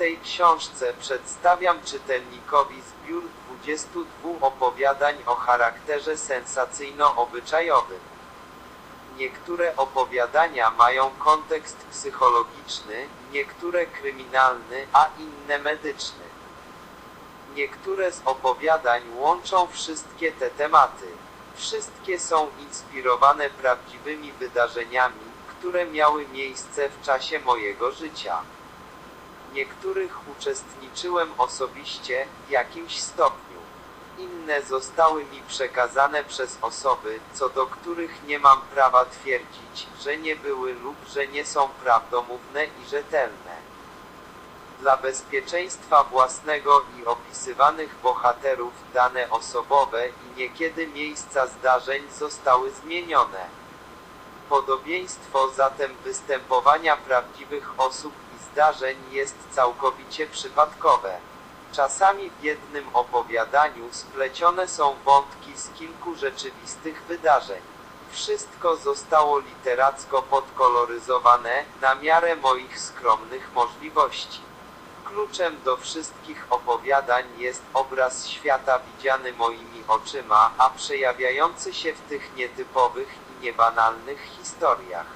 tej książce przedstawiam czytelnikowi zbiór 22 opowiadań o charakterze sensacyjno-obyczajowym. Niektóre opowiadania mają kontekst psychologiczny, niektóre kryminalny, a inne medyczny. Niektóre z opowiadań łączą wszystkie te tematy. Wszystkie są inspirowane prawdziwymi wydarzeniami, które miały miejsce w czasie mojego życia. Niektórych uczestniczyłem osobiście, w jakimś stopniu. Inne zostały mi przekazane przez osoby, co do których nie mam prawa twierdzić, że nie były lub że nie są prawdomówne i rzetelne. Dla bezpieczeństwa własnego i opisywanych bohaterów dane osobowe i niekiedy miejsca zdarzeń zostały zmienione. Podobieństwo zatem występowania prawdziwych osób i zdarzeń jest całkowicie przypadkowe. Czasami w jednym opowiadaniu splecione są wątki z kilku rzeczywistych wydarzeń. Wszystko zostało literacko podkoloryzowane, na miarę moich skromnych możliwości. Kluczem do wszystkich opowiadań jest obraz świata widziany moimi oczyma, a przejawiający się w tych nietypowych niebanalnych historiach.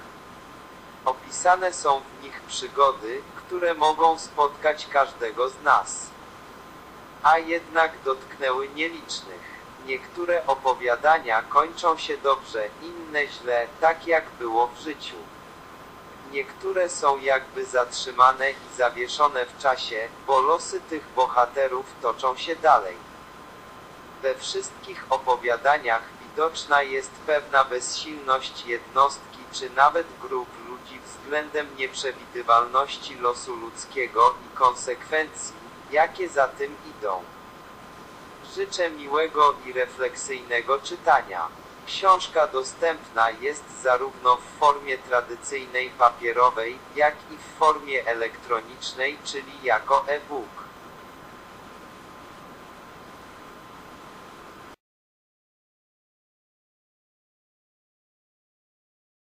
Opisane są w nich przygody, które mogą spotkać każdego z nas. A jednak dotknęły nielicznych. Niektóre opowiadania kończą się dobrze, inne źle, tak jak było w życiu. Niektóre są jakby zatrzymane i zawieszone w czasie, bo losy tych bohaterów toczą się dalej. We wszystkich opowiadaniach widoczna jest pewna bezsilność jednostki czy nawet grup ludzi względem nieprzewidywalności losu ludzkiego i konsekwencji, jakie za tym idą. Życzę miłego i refleksyjnego czytania. Książka dostępna jest zarówno w formie tradycyjnej papierowej, jak i w formie elektronicznej, czyli jako e-book.